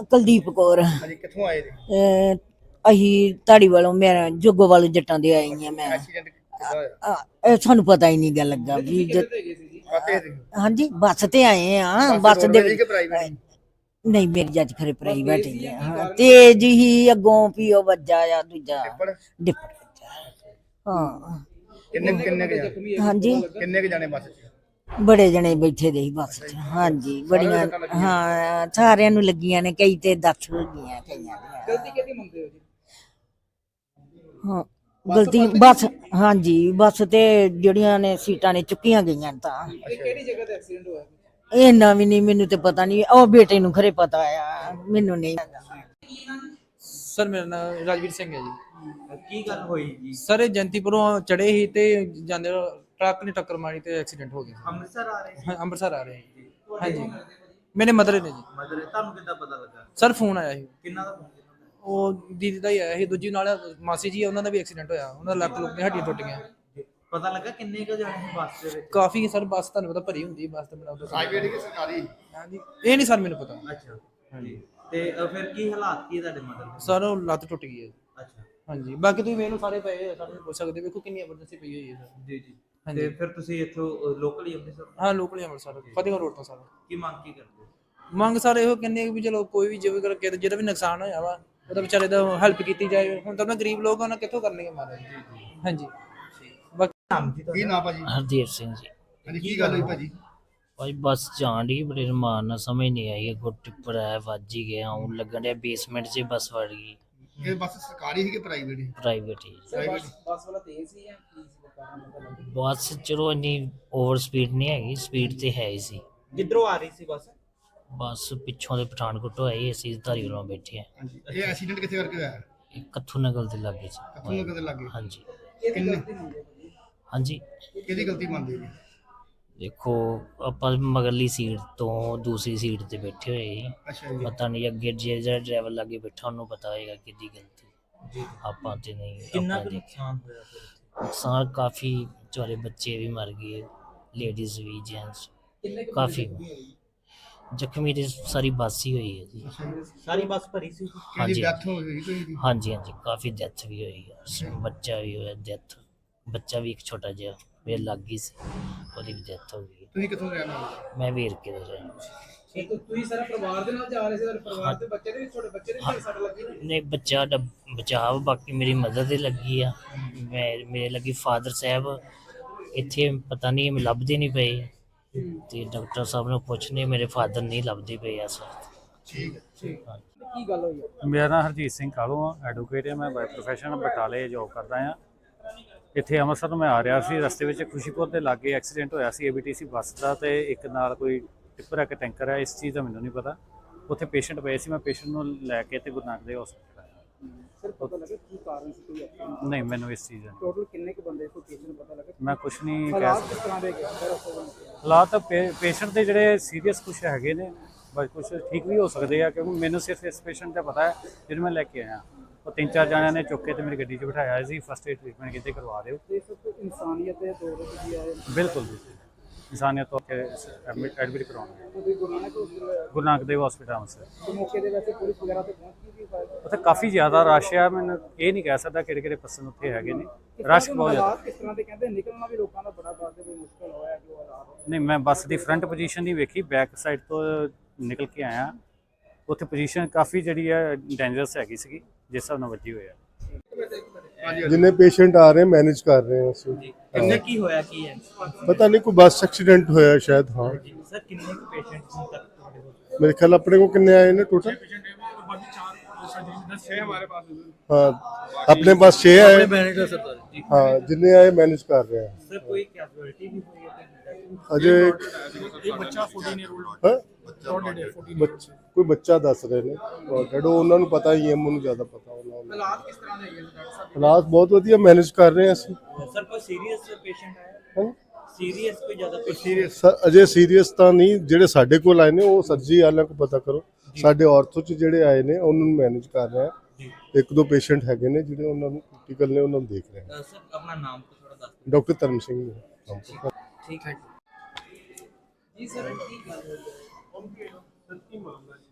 ਕੁਲਦੀਪ ਕੌਰ। ਹਾਂਜੀ ਕਿੱਥੋਂ ਆਏ ਜੀ? ਅਹ ਅਸੀਂ ਧਾੜੀ ਵਾਲੋਂ ਮੇਰਾ ਜੋਗੋ ਵਾਲੇ ਜੱਟਾਂ ਦੇ ਆਈ ਹਾਂ ਮੈਂ। ਐਕਸੀਡੈਂਟ ਕਿੱਦਾਂ ਹੋਇਆ? ਅਹ ਇਹ ਸਾਨੂੰ ਪਤਾ ਹੀ ਨਹੀਂ ਗੱਲ ਲੱਗਾ ਵੀ ਜ- ਆਤੇ ਜੀ ਹਾਂਜੀ ਬੱਸ ਤੇ ਆਏ ਆ ਬੱਸ ਦੇ ਪ੍ਰਾਈਵੇਟ ਨਹੀਂ ਮੇਰੀ ਜੱਜ ਖਰੇ ਪ੍ਰਾਈਵੇਟ ਹੀ ਆ ਹਾਂ, ਤੇਜ਼ ਹੀ ਅੱਗੋਂ ਵੀ ਉਹ ਵੱਜਾ ਆ ਦੂਜਾ। ਪਰ ਡਿੱਪਰ ਵੱਜਾ ਹਾਂ। ਕਿੰਨੇ ਕਿੰਨੇ ਕੁ ਜਾਣੇ? ਹਾਂਜੀ। ਕਿੰਨੇ ਕੁ ਜਾਣੇ ਬੱਸ 'ਚ? ਬੜੇ ਜਣੇ ਬੈਠੇ ਦੇ ਸੀ ਬੱਸ 'ਚ। ਹਾਂਜੀ ਬੜੀਆਂ ਹਾਂ ਸਾਰਿਆਂ ਨੂੰ ਲੱਗੀਆਂ ਨੇ ਕਈ ਤੇ ਦੱਸ ਹੋ ਗਈਆਂ ਕਈਆਂ ਦੀਆਂ। ਗਲਤੀ ਕਿਹਦੀ ਮੰਨਦੇ ਹੋ ਜੀ ਹਾਂ ਗਲਤੀ ਬੱਸ ਹਾਂਜੀ ਬੱਸ ਤੇ ਜਿਹੜੀਆਂ ਨੇ ਸੀਟਾਂ ਨੇ ਚੁੱਕੀਆਂ ਗਈਆਂ ਤਾਂ। ਇਹ ਕਿਹੜੀ ਜਗ੍ਹਾ ਤੇ ਐਕਸੀਡੈਂਟ ਹੋਇਆ? ਇਹਨਾਂ ਵੀ ਨਹੀਂ ਮੈਨੂੰ ਤੇ ਪਤਾ ਨਹੀਂ ਉਹ ਬੇਟੇ ਨੂੰ ਖਰੇ ਪਤਾ ਆ ਮੈਨੂੰ ਨਹੀਂ ਸਰ ਮੇਰਾ ਨਾਮ ਰਾਜਵੀਰ ਸਿੰਘ ਹੈ ਜੀ। ਕੀ ਗੱਲ ਹੋਈ ਜੀ? ਸਰ ਇਹ ਜੰਤੀਪੁਰੋਂ ਚੜੇ ਹੀ ਤੇ ਜਾਂਦੇ ਟਰੱਕ ਨੇ ਟੱਕਰ ਮਾਰੀ ਤੇ ਐਕਸੀਡੈਂਟ ਹੋ ਗਿਆ। ਅੰਮ੍ਰਿਤਸਰ ਆ ਰਹੇ ਸੀ? ਹਾਂ, ਅੰਮ੍ਰਿਤਸਰ ਆ ਰਹੇ ਜੀ। ਹਾਂਜੀ। ਮੇਰੇ ਮਦਰ ਨੇ ਜੀ। ਮਦਰ ਤੁਹਾਨੂੰ ਕਿੱਦਾਂ ਪਤਾ ਲੱਗਾ? ਸਰ ਫੋਨ ਆਇਆ ਸੀ। ਕਿੰਨਾ ਦਾ ਫੋਨ ਕੀਤਾ ਉਹ ਦੀਦੀ ਦਾ ਹੀ ਆਇਆ ਸੀ ਦੂਜੀ ਨਾਲ ਮਾਸੀ ਜੀ ਆ, ਉਹਨਾਂ ਦਾ ਵੀ ਐਕਸੀਡੈਂਟ ਹੋਇਆ। ਉਹਨਾਂ ਦਾ ਲੱਕ ਲੁੱਕ ਦੀਆਂ ਹੱਡੀਆਂ ਟੁੱਟ ਗਈਆਂ। ਪਤਾ ਲੱਗਾ ਕਿੰਨੇ ਕੁ ਜਾਣੇ ਸੀ ਬੱਸ ਦੇ ਵਿੱਚ? ਕਾਫੀ ਸਰ ਬੱਸ ਤੁਹਾਨੂੰ ਪਤਾ ਭਰੀ ਹੁੰਦੀ ਬੱਸ ਤੇ ਬਣਾ ਪ੍ਰਾਈਵੇਟ ਕਿ ਸਰਕਾਰੀ? ਹਾਂਜੀ। ਇਹ ਨਹੀਂ ਸਰ ਮੈਨੂੰ ਪਤਾ। ਅੱਛਾ। ਹਾਂਜੀ। ਤੇ ਅ, ਫਿਰ ਕੀ ਹਾਲਾਤ ਕੀ ਹੈ ਤੁਹਾਡੇ ਮਦਰ ਦੇ? ਸਰ ਉਹ ਲੱਤ ਟੁੱਟ ਗਈ ਹੈ। ਅੱਛਾ। ਹਾਂਜੀ। ਬਾਕੀ ਤੁਸੀਂ ਮੈਨੂੰ ਸਾਰੇ ਪਏ ਆ, ਸਾਰੇ ਪੁੱਛ ਸਕਦੇ ਵੇਖੋ ਕਿੰਨੀ ਐਮਰਜੈਂਸੀ ਪਈ ਹੋਈ ਹੈ ਸਰ। ਜੀ ਜੀ। ਤੇ ਫਿਰ ਤੁਸੀਂ ਇੱਥੋਂ ਲੋਕਲ ਹੀ ਅੰਮ੍ਰਿਤਸਰ ਹਾਂ ਲੋਕਲ ਹੀ ਅੰਮ੍ਰਿਤਸਰ ਫਤਿਹਗੜ੍ਹ ਰੋਡ ਤੋਂ ਸਰ। ਕੀ ਮੰਗ ਕੀ ਕਰਦੇ? ਮੰਗ ਸਾਰੇ ਇਹੋ ਕਹਿੰਦੇ ਵੀ ਚਲੋ ਕੋਈ ਵੀ ਜਿਵੇਂ ਕਰਕੇ ਜਿਹਦਾ ਵੀ ਨੁਕਸਾਨ ਹੋਇਆ ਵਾ ਉਹਦਾ ਵਿਚਾਰੇ ਦਾ ਹੈਲਪ ਕੀਤੀ ਜਾਏ। ਹੁਣ ਤਾਂ ਉਹਨਾਂ ਗਰੀਬ ਲੋਕ ਆ, ਉਹਨਾਂ ਕਿੱਥੋਂ ਕਰਨਗੇ ਮਾਰੇ ਹਾਂਜੀ। ਬਾਕੀ ਨਾਮ ਜੀ ਕੀ ਨਾਂ ਭਾਜੀ? ਹਰਦੀਪ ਸਿੰਘ ਜੀ। ਹਾਂਜੀ ਕੀ ਗੱਲ ਹੋਈ ਭਾਜੀ? ਭਾਈ ਬੱਸ ਜਾਣ ਦੀ ਬੜੇ ਰਮਾਨ ਨਾਲ ਸਮਝ ਨਹੀਂ ਆਈ ਅੱਗੋਂ ਟਿੱਪਰ ਆਇਆ ਵੱਜ ਹੀ ਗਿਆ ਹੁਣ ਲੱਗਣ ਡਿਆ ਬੇਸਮੈਂਟ 'ਚ ਬੱਸ ਵੜ ਗਈ। ਇਹ ਬੱਸ ਸਰਕਾਰੀ ਸੀ ਕਿ ਪ੍ਰਾਈਵੇਟ ਸੀ ਪ੍ਰਾਈਵੇਟ ਹੀ। ਪ੍ਰਾਈਵੇਟ ਬੱਸ ਵਾਲਾ ਤੇਜ਼ ਸੀ ਜਾਂ ਕੀ ਬੱਸ ਚਲੋ ਇੰਨੀ ਓਵਰ ਸਪੀਡ ਨਹੀਂ ਹੈਗੀ ਸਪੀਡ ਤੇ ਹੈ ਹੀ ਸੀ। ਕਿੱਧਰੋਂ ਆ ਰਹੀ ਸੀ ਬੱਸ? ਬੱਸ ਪਿੱਛੋਂ ਦੇ ਪਠਾਨਕੋਟ ਤੋਂ ਆਈ ਅਸੀਂ ਧਾਰੀਵਾਲੋਂ ਬੈਠੇ ਆ। ਹਾਂਜੀ। ਇਹ ਐਕਸੀਡੈਂਟ ਕਿੱਥੇ ਕਰਕੇ ਹੋਇਆ? ਇਹ ਕੱਥੂ ਨਗਲ ਦੇ ਲਾਗੇ ਕਿੱਥੋਂ ਚ ਕਦੇ ਲੱਗੇ? ਹਾਂਜੀ। ਜੀ ਹਾਂਜੀ। ਕਿਹਦੀ ਗਲਤੀ ਮੰਨਦੇ ਜੀ? ਦੇਖੋ ਆਪਾਂ ਮਗਰਲੀ ਸੀਟ ਤੋਂ ਦੂਸਰੀ ਸੀਟ ਤੇ ਬੈਠੇ ਹੋਏ ਸੀ। ਅੱਛਾ ਜੀ। ਪਤਾ ਨਹੀਂ ਅੱਗੇ ਜਿਹੜਾ ਡਰਾਈਵਰ ਲਾਗੇ ਬੈਠਾ ਉਹਨੂੰ ਪਤਾ ਹੋਏਗਾ ਕਿਹਦੀ ਗਲਤੀ। ਆਪਾਂ ਤੇ ਨਹੀਂ ਕਿੰਨਾ ਕੁ ਨੁਕਸਾਨ ਹੋਇਆ ਫਿਰ? ਨੁਕਸਾਨ ਕਾਫੀ ਵਿਚਾਰੇ ਬੱਚੇ ਵੀ ਮਰ ਗਏ ਲੇਡੀਜ਼ ਵੀ ਜੈਂਟਸ ਕਾਫੀ। ਜ਼ਖਮੀ ਤੇ ਸਾਰੀ ਬੱਸ ਹੀ ਹੋਈ ਹੈ ਜੀ। ਸਾਰੀ ਬੱਸ ਭਰੀ ਸੀ ਕਿਹਦੀ ਹਾਂਜੀ ਡੈਥ ਹੋ ਗਈ ਕੋਈ ਦੀ ਹਾਂਜੀ ਹਾਂਜੀ ਕਾਫੀ ਡੈਥ ਵੀ ਹੋਈ ਹੈ ਬੱਚਾ ਵੀ ਹੋਇਆ ਡੈਥ ਬੱਚਾ ਵੀ ਇੱਕ ਛੋਟਾ ਜਿਹਾ ਮੇਰੇ ਲੱਗ ਗਈ ਸੀ ਉਹਦੀ ਵੀ ਡੈਥ ਹੋ ਗਈ ਤੁਸੀਂ ਕਿੱਥੋਂ ਦੇ ਰਹਿਣ ਮੈਂ ਵੀਰ ਕੇ ਦਾ ਰਿਹਾ ਇਹ ਤਾਂ ਤੁਸੀਂ ਸਾਰਾ ਪਰਿਵਾਰ ਦੇ ਨਾਲ ਜਾ ਰਹੇ ਸੀ ਤੁਹਾਡੇ ਪਰਿਵਾਰ ਦੇ ਬੱਚੇ ਦੇ ਵੀ ਤੁਹਾਡੇ ਬੱਚੇ ਦੇ ਵੀ ਸੱਟ ਲੱਗੀ ਨਾ ਨਹੀਂ ਬੱਚਾ ਦਾ ਬਚਾਵ ਬਾਕੀ ਮੇਰੀ ਮਦਰ ਦੇ ਲੱਗੀ ਆ। ਮੈਂ ਮੇਰੇ ਲੱਗੀ ਫਾਦਰ ਸਾਹਿਬ। ਇੱਥੇ ਪਤਾ ਨਹੀਂ ਮੈਨੂੰ ਲੱਭਦੇ ਨਹੀਂ ਪਏ। ਤੇ ਡਾਕਟਰ ਸਾਹਿਬ ਨੂੰ ਪੁੱਛਨੇ ਮੇਰੇ ਫਾਦਰ ਨਹੀਂ ਲੱਭਦੇ ਪਏ ਇਸ ਵਕਤ ਠੀਕ ਹੈ ਕੀ ਗੱਲ ਹੋਈ ਹੈ ਮੇਰਾ ਨਾਮ ਹਰਜੀਤ ਸਿੰਘ ਕਾਲੋ ਆ ਐਡਵੋਕੇਟ ਹਾਂ ਮੈਂ ਬਾਈ ਪ੍ਰੋਫੈਸ਼ਨ ਬਟਾਲੇ ਜੋਬ ਕਰਦਾ ਆ। ਇੱਥੇ ਅੰਮ੍ਰਿਤਸਰ ਮੈਂ ਆ ਰਿਹਾ ਸੀ ਰਸਤੇ ਵਿੱਚ ਖੁਸ਼ੀਪੁਰ ਦੇ ਲਾਗੇ ਐਕਸੀਡੈਂਟ ਹੋਇਆ ਸੀ ਏਬੀਟੀਸੀ ਬੱਸ ਦਾ ਤੇ ਇੱਕ ਨਾਲ ਕੋਈ ਟਿੱਪਰ ਹੈ ਕਿ ਟੈਂਕਰ ਹੈ ਇਸ ਚੀਜ਼ ਦਾ ਮੈਨੂੰ ਨਹੀਂ ਪਤਾ। ਉੱਥੇ ਪੇਸ਼ੈਂਟ ਪਏ ਸੀ ਮੈਂ ਪੇਸ਼ੈਂਟ ਨੂੰ ਲੈ ਕੇ ਤੇ ਗੁਰੂ ਨਾਨਕ ਦੇ ਹਸਪਤਾਲ ਆਇਆ। ਸਰ ਪਤਾ ਲੱਗਾ ਕੀ ਕਾਰਨ ਸੀ ਕੋਈ accident? ਨਹੀਂ ਮੈਨੂੰ ਇਸ ਚੀਜ਼ ਦਾ ਨਹੀਂ। ਟੋਟਲ ਕਿੰਨੇ ਕੁ ਬੰਦੇ ਕੋਈ ਕਿਸੇ ਨੂੰ ਪਤਾ ਲੱਗਾ? ਮੈਂ ਕੁਝ ਨਹੀਂ ਕਹਿ ਹਾਲਾਤ ਸਕਦਾ ਕਿਸ ਤਰ੍ਹਾਂ ਦੇ ਗਏ ਸਰ ਉਸ ਤੋਂ ਬਾਅਦ? ਹਾਲਾਤ ਪੇਸ਼ੈਂਟ ਦੇ ਜਿਹੜੇ ਸੀਰੀਅਸ ਕੁਝ ਹੈਗੇ ਨੇ ਬਸ ਕੁਝ ਠੀਕ ਵੀ ਹੋ ਸਕਦੇ ਆ ਕਿਉਂਕਿ ਮੈਨੂੰ ਸਿਰਫ ਇਸ ਪੇਸ਼ੈਂਟ ਦਾ ਪਤਾ ਹੈ ਜਿਹਨੂੰ ਮੈਂ ਲੈ ਕੇ ਆਇਆ। ਉਹ ਤਿੰਨ ਚਾਰ ਜਣਿਆਂ ਨੇ ਚੁੱਕ ਕੇ ਤੇ ਮੇਰੀ ਗੱਡੀ 'ਚ ਬਿਠਾਇਆ ਸੀ ਫਸਟ ਏਡ ਟ੍ਰੀਟਮੈਂਟ ਕਿਤੇ ਕਰਵਾ ਦਿਓ। ਤੇ ਸਭ ਤੋਂ ਇਨਸਾਨੀਅਤ ਦੇ ਤੌਰ ਤੇ ਆਏ? ਬਿਲਕੁਲ ਜੀ। ਇਨਸਾਨੀਅਤ ਤੋਂ ਕੇ ਐਡਮਿਟ ਕਰਾਉਣਾ ਗੁਰੂ ਨਾਨਕ ਦੇਵ ਹਸਪੀਟਲ ਸਰ ਦੇ ਮੌਕੇ ਦੇ ਵੈਸੇ ਪੁਲਿਸ ਵਗੈਰਾ ਤੇ ਪਹੁੰਚ ਫਾਇਰ ਉੱਥੇ ਕਾਫੀ ਜ਼ਿਆਦਾ ਰਸ਼ ਆ ਮੈਨੂੰ ਇਹ ਨਹੀਂ ਕਹਿ ਸਕਦਾ ਕਿਹੜੇ ਕਿਹੜੇ ਪਰਸਨ ਉੱਥੇ ਹੈਗੇ ਨੇ। ਰਸ਼ ਬਹੁਤ ਜ਼ਿਆਦਾ। ਕਿਸ ਤਰ੍ਹਾਂ ਦੇ ਕਹਿੰਦੇ ਨਿਕਲਣਾ ਵੀ ਲੋਕਾਂ ਦਾ ਬੜਾ ਦੇ ਵਿੱਚ ਮੁਸ਼ਕਲ ਹੋਇਆ ਜੋ ਹਾਲਾਤ। ਨਹੀਂ ਮੈਂ ਬੱਸ ਦੀ ਫਰੰਟ ਪੋਜੀਸ਼ਨ ਨਹੀਂ ਵੇਖੀ ਬੈਕ ਸਾਈਡ ਤੋਂ ਨਿਕਲ ਕੇ ਆਇਆ। ਉੱਥੇ ਪੋਜੀਸ਼ਨ ਕਾਫੀ ਜਿਹੜੀ ਹੈ ਡੇਂਜਰਸ ਹੈਗੀ ਸੀਗੀ ਜਿਸ ਹਿਸਾਬ ਨਾਲ ਵੱਜੀ ਹੋਇਆ ਜਿੰਨੇ ਪੇਸ਼ੈਂਟ ਆ ਰਹੇ ਮੈਨੇਜ ਕਰ ਰਹੇ ਹਾਂ ਅਸੀਂ ਕਿੰਨੇ ਕੀ ਹੋਇਆ ਕੀ ਹੈ ਪਤਾ ਨਹੀਂ ਕੋਈ ਬੱਸ ਐਕਸੀਡੈਂਟ ਹੋਇਆ ਸ਼ਾਇਦ ਹਾਂ ਸਰ ਕਿੰਨੇ ਕੁ ਪੇਸ਼ੈਂਟ ਹੁਣ ਤੱਕ ਤੁਹਾਡੇ ਕੋਲ ਮੇਰੇ ਖਿਆਲ ਆਪਣੇ ਕੋ ਕਿੰਨੇ ਆਏ ਨੇ ਟੋਟਲ ਹਾਂ ਆਪਣੇ ਪਾਸ 6 ਆਏ ਹਾਂ ਜਿੰਨੇ ਆਏ ਮੈਨੇਜ ਕਰ ਰਹੇ ਹਾਂ ਸਰ ਕੋਈ ਕੈਜੁਅਲਟੀ ਵੀ ਹੋਈ ਹੈ ਅਜੇ ਇੱਕ ਬੱਚਾ 14 ਈਅਰ 올ਡ ਕੋਈ ਬੱਚਾ ਦੱਸ ਰਹੇ ਨੇ। ਡੈਡ ਉਹਨਾਂ ਨੂੰ ਪਤਾ ਹੀ ਹੈ ਮੈਨੂੰ ਜ਼ਿਆਦਾ ਪਤਾ ਉਹਨਾਂ ਨੂੰ। ਹਾਲਾਤ ਕਿਸ ਤਰ੍ਹਾਂ ਦੇ ਹੈਗੇ ਨੇ ਡਾਕਟਰ ਸਾਹਿਬ? ਹਾਲਾਤ ਬਹੁਤ ਵਧੀਆ ਮੈਨੇਜ ਕਰ ਰਹੇ ਹਾਂ ਅਸੀਂ। ਸਰ ਕੋਈ ਸੀਰੀਅਸ ਪੇਸ਼ੈਂਟ ਆਇਆ? ਹਾਂ? ਸੀਰੀਅਸ ਕੋਈ ਜ਼ਿਆਦਾ patient? ਸਰ ਅਜੇ ਸੀਰੀਅਸ ਤਾਂ ਨਹੀਂ। ਜਿਹੜੇ ਸਾਡੇ ਕੋਲ ਆਏ ਨੇ ਉਹ ਸਰਜੀ ਵਾਲਿਆਂ ਕੋ ਪਤਾ ਕਰੋ। ਸਾਡੇ ਆਰਥੋ ਚ ਜਿਹੜੇ ਆਏ ਨੇ ਉਹਨਾਂ ਨੂੰ ਮੈਨੇਜ ਕਰ ਰਹੇ ਆ ਇੱਕ ਦੋ ਪੇਸ਼ੈਂਟ ਹੈਗੇ ਨੇ ਜਿਹੜੇ ਉਹਨਾਂ ਨੂੰ ਕ੍ਰਿਟੀਕਲ ਨੇ ਉਹਨਾਂ ਨੂੰ ਦੇਖ ਰਹੇ ਆ ਸਰ ਆਪਣਾ ਨਾਮ ਥੋੜਾ ਦੱਸ ਦਿਓ। ਡਾਕਟਰ ਧਰਮ ਸਿੰਘ ਨੇ ਠੀਕ ਹੈ ਜੀ। ਸਰ ਕੀ ਗੱਲ ਹੈ? ਅਹ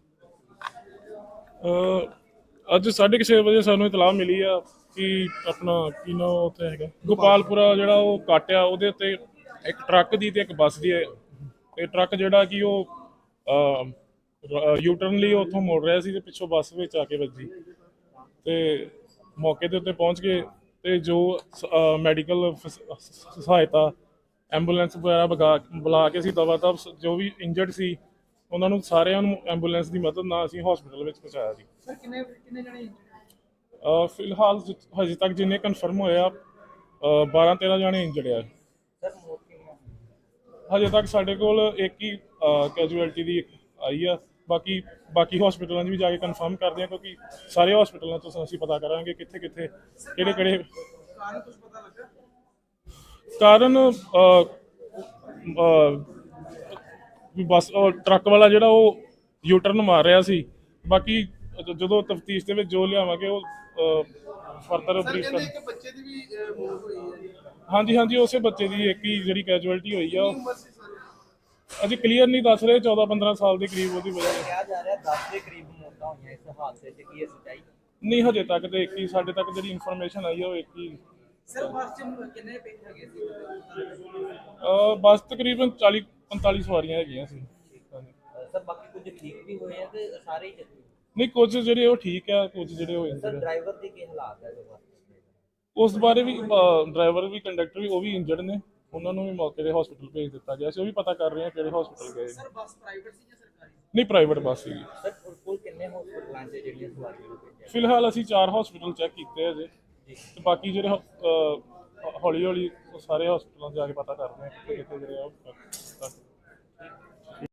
ਅੱਜ 6:30 ਵਜੇ ਸਾਨੂੰ ਇਤਲਾਹ ਮਿਲੀ ਆ ਕਿ ਆਪਣਾ ਕੀ ਨਾ ਉੱਥੇ ਹੈਗਾ ਗੋਪਾਲਪੁਰਾ ਜਿਹੜਾ ਉਹ ਕਾਟਿਆ, ਉਹਦੇ ਉੱਤੇ ਇੱਕ ਟਰੱਕ ਦੀ ਤੇ ਇੱਕ ਬੱਸ ਦੀ ਹੈ। ਤੇ ਟਰੱਕ ਜਿਹੜਾ ਕਿ ਉਹ ਯੂਟਰਨ ਲਈ ਉੱਥੋਂ ਮੋੜ ਰਿਹਾ ਸੀ ਤੇ ਪਿੱਛੋਂ ਬੱਸ ਵਿੱਚ ਆ ਕੇ ਵੱਜੀ ਤੇ ਮੌਕੇ ਦੇ ਉੱਤੇ ਪਹੁੰਚ ਕੇ ਤੇ ਜੋ ਮੈਡੀਕਲ ਸਹਾਇਤਾ, ਐਂਬੂਲੈਂਸ ਵਗੈਰਾ ਬਗਾ, ਬੁਲਾ ਕੇ ਅਸੀਂ ਦਵਾ ਦਵ ਜੋ ਵੀ ਇੰਜਰਡ ਸੀ ਉਹਨਾਂ ਨੂੰ ਸਾਰਿਆਂ ਨੂੰ ਐਂਬੂਲੈਂਸ ਦੀ ਮਦਦ ਨਾਲ ਅਸੀਂ ਹਸਪੀਟਲ ਵਿੱਚ ਪਹੁੰਚਾਇਆ ਜੀ। ਸਰ ਕਿੰਨੇ ਕਿੰਨੇ ਜਣੇ ਅਹ ਫਿਲਹਾਲ ਹਜੇ ਤੱਕ ਜਿੰਨੇ ਕਨਫਰਮ ਹੋਏ ਆ 12 13 ਜਾਣੇ ਇੰਜਰਡ ਆ। ਸਰ ਮੌਤ ਕਿਵੇਂ ਹਜੇ ਤੱਕ ਸਾਡੇ ਕੋਲ ਇੱਕ ਹੀ ਕੈਜੂਅਲਟੀ ਦੀ ਆਈ ਆ। ਬਾਕੀ ਬਾਕੀ ਹਸਪੀਟਲਾਂ 'ਚ ਵੀ ਜਾ ਕੇ ਕਨਫਰਮ ਕਰਦੇ ਆ ਕਿਉਂਕਿ ਸਾਰੇ ਹਸਪੀਟਲਾਂ ਤੋਂ ਅਸੀਂ ਪਤਾ ਕਰਾਂਗੇ ਕਿੱਥੇ ਕਿੱਥੇ ਕਿਹੜੇ ਕਿਹੜੇ ਕਾਰਨ ਕੁਝ ਪਤਾ ਲੱਗਾ? ਕਾਰਨ ਵੀ ਬਸ ਉਹ ਟਰੱਕ ਵਾਲਾ ਜਿਹੜਾ ਉਹ ਯੂਟਰਨ ਮਾਰ ਰਿਹਾ ਸੀ। ਬਾਕੀ ਜ- ਜਦੋਂ ਤਫਤੀਸ਼ ਦੇ ਵਿੱਚ ਜੋ ਲਿਆਵਾਂਗੇ ਉਹ ਫਰਦਰ ਬਰੀਫ ਕਰ ਇੱਕ ਬੱਚੇ ਦੀ ਵੀ ਅਹ, ਮੌਤ ਹੋਈ ਹੈ ਜੀ। ਹਾਂਜੀ ਹਾਂਜੀ ਉਸੇ ਬੱਚੇ ਦੀ ਇੱਕ ਹੀ ਜਿਹੜੀ ਕੈਜੂਅਲਟੀ ਹੋਈ ਆ। ਉਹ ਉਮਰ ਸੀ ਸਰ? ਅਜੇ ਕਲੀਅਰ ਨਹੀਂ ਦੱਸ ਰਹੇ 14 15 ਸਾਲ ਦੇ ਕਰੀਬ ਉਹਦੀ ਵਜ੍ਹਾ ਨਾਲ। ਕਿਹਾ ਜਾ ਰਿਹਾ 10 ਦੇ ਕਰੀਬ ਮੌਤਾਂ ਹੋਈਆਂ ਇਸ ਹਾਦਸੇ 'ਚ ਕੀ ਇਹ ਸੱਚਾਈ? ਨਹੀਂ ਹਜੇ ਤੱਕ ਤੇ ਇੱਕ ਹੀ ਸਾਡੇ ਤੱਕ ਜਿਹੜੀ ਇਨਫੋਰਮੇਸ਼ਨ ਆਈ ਆ ਉਹ ਇੱਕ ਹੀ। ਸਰ ਬੱਸ ਚ ਕਿੰਨੇ ਪੇ ਹੈਗੇ ਸੀ? ਅਹ, ਬੱਸ ਤਕਰੀਬਨ 40 45 ਸਵਾਰੀਆਂ ਹੈਗੀਆਂ ਸੀ। ਹਾਂਜੀ। ਸਰ ਬਾਕੀ ਕੁਝ ਠੀਕ ਵੀ ਹੋਏ ਆ ਤੇ ਸਾਰੇ ਹੀ ਜ਼ਖਮੀ ਨਹੀਂ ਕੁਝ ਜਿਹੜੇ ਉਹ ਠੀਕ ਆ ਕੁਝ ਜਿਹੜੇ ਹੋਏ ਸਰ ਡਰਾਈਵਰ ਦੀ ਕੀ ਹਾਲਾਤ ਹੈ ਜੋ ਬੱਸ ਦੇ? ਉਸ ਬਾਰੇ ਵੀ ਡਰਾਈਵਰ ਵੀ ਕੰਡਕਟਰ ਵੀ ਉਹ ਵੀ ਇੰਜਰਡ ਨੇ। ਉਹਨਾਂ ਨੂੰ ਵੀ ਮੌਕੇ ਤੇ ਹਸਪੀਟਲ ਭੇਜ ਦਿੱਤਾ ਗਿਆ ਸੀ। ਉਹ ਵੀ ਪਤਾ ਕਰ ਰਹੇ ਆ ਕਿਹੜੇ ਹਸਪੀਟਲ ਗਏ ਨੇ। ਸਰ ਬੱਸ ਪ੍ਰਾਈਵੇਟ ਸੀ ਜਾਂ ਸਰਕਾਰੀ? ਨਹੀਂ ਪ੍ਰਾਈਵੇਟ ਬੱਸ ਸੀਗੀ ਸਰ ਕੁੱਲ ਕਿੰਨੇ ਹਸਪਤਾਲਾਂ 'ਚ ਜਿਹੜੀਆਂ ਸਵਾਰੀਆਂ ਨੂੰ ਭੇਜਿਆ? ਫਿਲਹਾਲ ਅਸੀਂ ਚਾਰ ਹਸਪੀਟਲ ਚੈੱਕ ਕੀਤੇ ਅਜੇ। ਤੇ ਬਾਕੀ ਜਿਹੜੇ ਹੌਲੀ ਹੌਲੀ ਸਾਰੇ ਹਸਪੀਟਲਾਂ 'ਚ ਜਾ ਕੇ ਪਤਾ ਕਰਦੇ ਆ ਕਿੱਥੇ ਕਿੱਥੇ ਜਿਹੜੇ ਆ ਉਹ ਕਰ- ਕਰ-